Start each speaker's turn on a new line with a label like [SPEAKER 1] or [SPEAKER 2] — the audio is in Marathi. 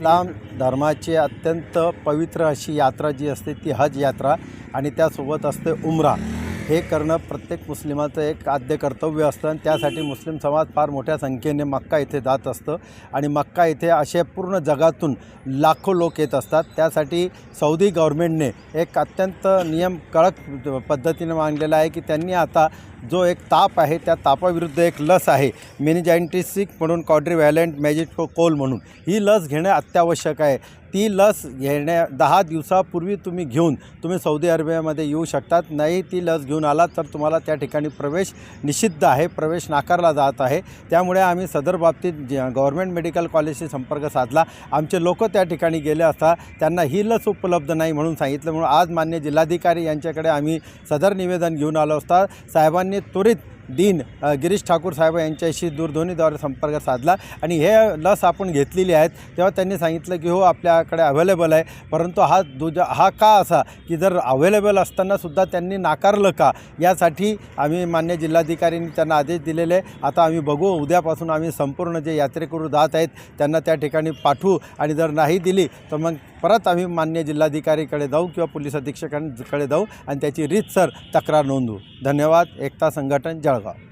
[SPEAKER 1] इस्लाम धर्माची अत्यंत पवित्र अशी यात्रा जी असते ती हज यात्रा आणि त्यासोबत असते उमरा. हे करणं प्रत्येक मुस्लिमाचं एक आद्य कर्तव्य असतं आणि त्यासाठी मुस्लिम समाज फार मोठ्या संख्येने मक्का इथे जात असतं. आणि मक्का इथे असे पूर्ण जगातून लाखो लोक येत असतात. त्यासाठी सौदी गव्हर्मेंटने एक अत्यंत नियम कडक पद्धतीने मांडलेला आहे की त्यांनी आता जो एक ताप आहे त्या तापाविरुद्ध एक लस आहे. मेनिजायंटिसिक म्हणून कॉड्रीव्हॅलंट मॅजिक कोल म्हणून. ही लस घेणं अत्यावश्यक आहे. ती लस घेण्या दहा दिवसापूर्वी तुम्ही घेऊन तुम्ही सौदी अरेबियामध्ये येऊ शकतात. नाही ती लस घेऊन आलात तर तुम्हाला त्या ठिकाणी प्रवेश निषिद्ध आहे. प्रवेश नाकारला जात आहे. त्यामुळे आम्ही सदर बाबतीत गव्हर्मेंट मेडिकल कॉलेजशी संपर्क साधला. आमचे लोक त्या ठिकाणी गेले असता त्यांना ही लस उपलब्ध नाही म्हणून सांगितलं. म्हणून आज मान्य जिल्हाधिकारी यांच्याकडे आम्ही सदर निवेदन घेऊन आलो असता साहेबांनी त्वरित दिन गिरीश ठाकूर साहेब यांच्याशी दूरध्वनीद्वारे संपर्क साधला. आणि हे लस आपण घेतलेली आहेत. तेव्हा त्यांनी सांगितलं की हो आपल्याकडे अवेलेबल आहे. परंतु हा दुजा हा का असा की जर अव्हेलेबल असतानासुद्धा त्यांनी नाकारलं का? यासाठी आम्ही मान्य जिल्हाधिकाऱ्यांनी त्यांना आदेश दिलेले आहे. आता आम्ही बघू. उद्यापासून आम्ही संपूर्ण जे यात्रेकरू जात आहेत त्यांना त्या ठिकाणी पाठवू. आणि जर नाही दिली तर मग परत आम्ही मान्य जिल्हाधिकारीकडे जाऊ किंवा पोलीस अधीक्षकांकडे जाऊ आणि त्याची रीतसर तक्रार नोंदवू. धन्यवाद. एकता संघटन जळगाव.